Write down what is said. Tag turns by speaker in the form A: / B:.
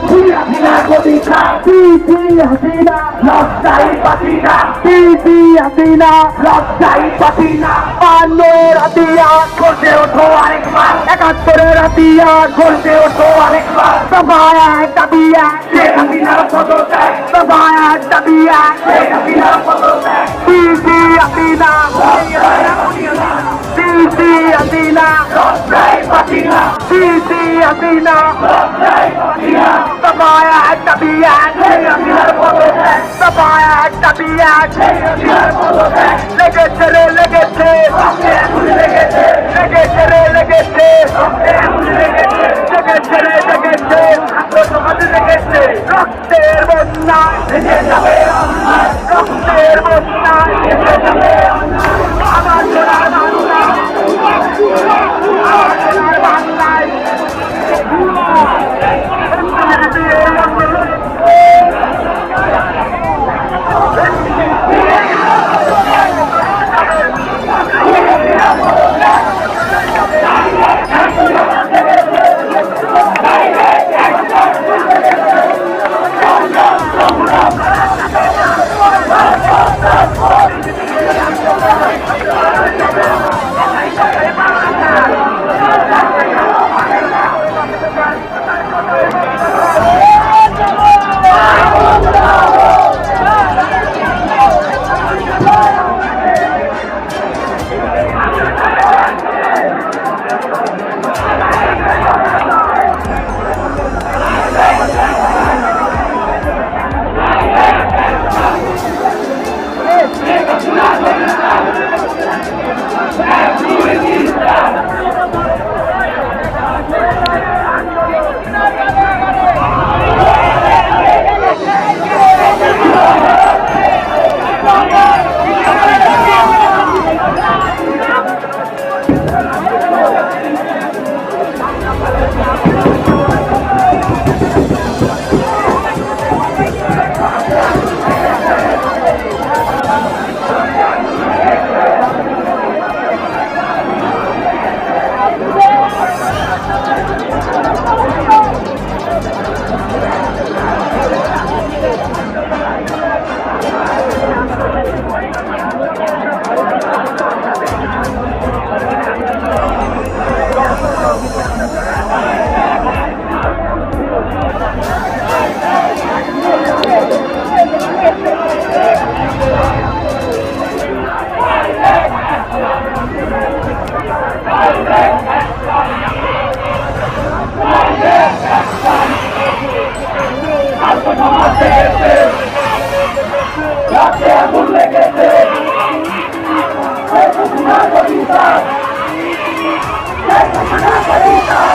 A: তিন চার পিসি হাসিনা পিসি হাসিনা পান্নের হাতিয়ার
B: করতে ওঠো আরেকবার
A: একাত্তরের হাতিয়ার
B: করতে ওঠো আরেকবার
A: সবাই এক দাবি এক
B: শেখ হাসিনার পদত্যাগ
A: সবাই এক দাবি এক
B: শেখ হাসিনার পদত্যাগ
A: পিসি হাসিনা পিসি হাসিনা
B: না
A: পিসি হাসিনা
B: লজ্জায় পাচ্ছি না
A: সবাই এক
B: রক্তে আগুন লেগেছে
A: লেগেছে রে লেগেছে
B: আত্মসমাধি লেগেছে
A: রক্তের
B: অন্যায়
A: রক্তের বন্যায়
B: রক্তে আগুন লেগেছে শেখ go, let's go,